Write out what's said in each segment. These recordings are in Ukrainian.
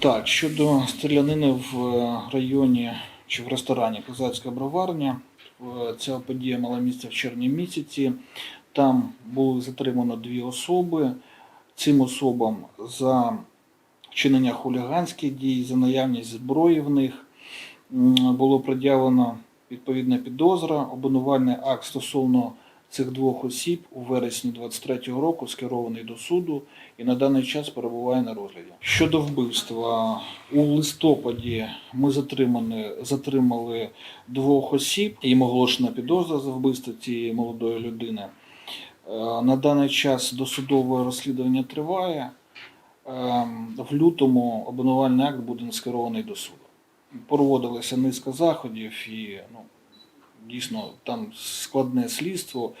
Так, щодо стрілянини в е, районі чи в ресторані Козацька броварня, е, ця подія мала місце в червні місяці. Там було затримано дві особи. Цим особам за вчинення хуліганських дій, за наявність зброї в них було пред'явлено відповідна підозра, обвинувальний акт стосовно цих двох осіб у вересні 23-го року скерований до суду і на даний час перебуває на розгляді. Щодо вбивства, у листопаді ми затримали, затримали двох осіб, їм оголошена підозра за вбивство цієї молодої людини. Е, На даний час досудове розслідування триває. Е, В лютому обвинувальний акт буде скерований до суду. Проводилася низка заходів і ну, дійсно там складне слідство.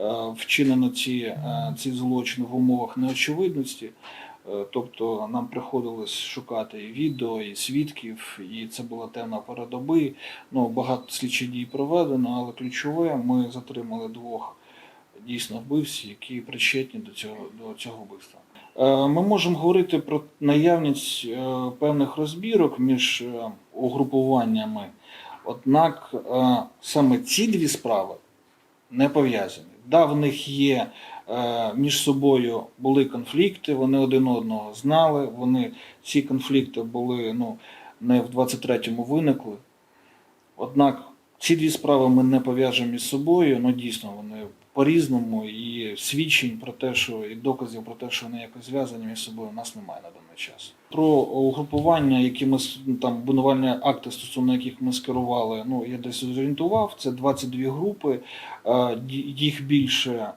Е, Вчинено ці, е, ці злочини в умовах неочевидності. Е, Тобто нам приходилось шукати і відео, і свідків, і це була темна пора доби. Ну, багато слідчих дій проведено, але ключове ми затримали двох дійсно вбивців, які причетні до цього, до цього вбивства. Ми можемо говорити про наявність певних розбірок між угрупуваннями, однак е, саме ці дві справи не пов'язані. Да, в них є е, між собою були конфлікти, вони один одного знали. Вони ці конфлікти були ну, не в 23-му виникли. Однак ці дві справи ми не пов'яжемо між собою. Ну дійсно вони по-різному, і свідчень про те, що і доказів про те, що вони якось зв'язані між собою, у нас немає на даний час. Про угрупування, які ми ну, там обвинувальні акти, стосовно яких ми скерували, ну я десь зорієнтував. Це 22 групи, е, їх більше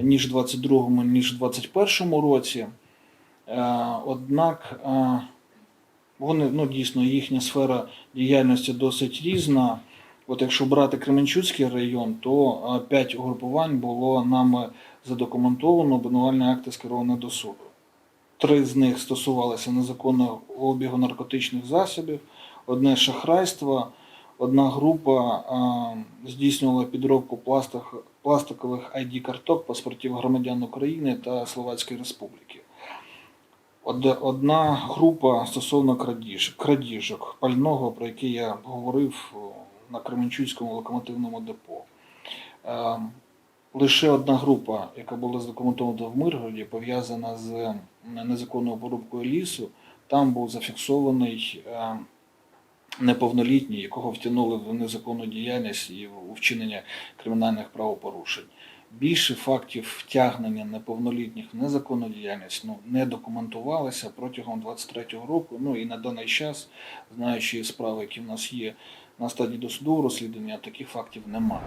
ніж в 22-му, ніж в 21-му році. Е, Однак е, вони ну дійсно їхня сфера діяльності досить різна. От якщо брати Кременчуцький район, то п'ять угрупувань було нами задокументовано, обвинувальні акти скеровані до суду. Три з них стосувалися незаконного обігу наркотичних засобів, одне шахрайство, одна група здійснювала підробку пластик, пластикових ID-карток паспортів громадян України та Словацької Республіки. Од- Одна група стосовно крадіж, крадіжок пального, про який я говорив на Кременчуцькому локомотивному депо. Е, Лише одна група, яка була задокументована в Миргороді, пов'язана з незаконною порубкою лісу. Там був зафіксований е, неповнолітній, якого втягнули в незаконну діяльність і в вчинення кримінальних правопорушень. Більше фактів втягнення неповнолітніх в незаконну діяльність ну, не документувалося протягом 23-го року. Ну і на даний час, знаючи справи, які в нас є на стадії досудового розслідування, таких фактів немає.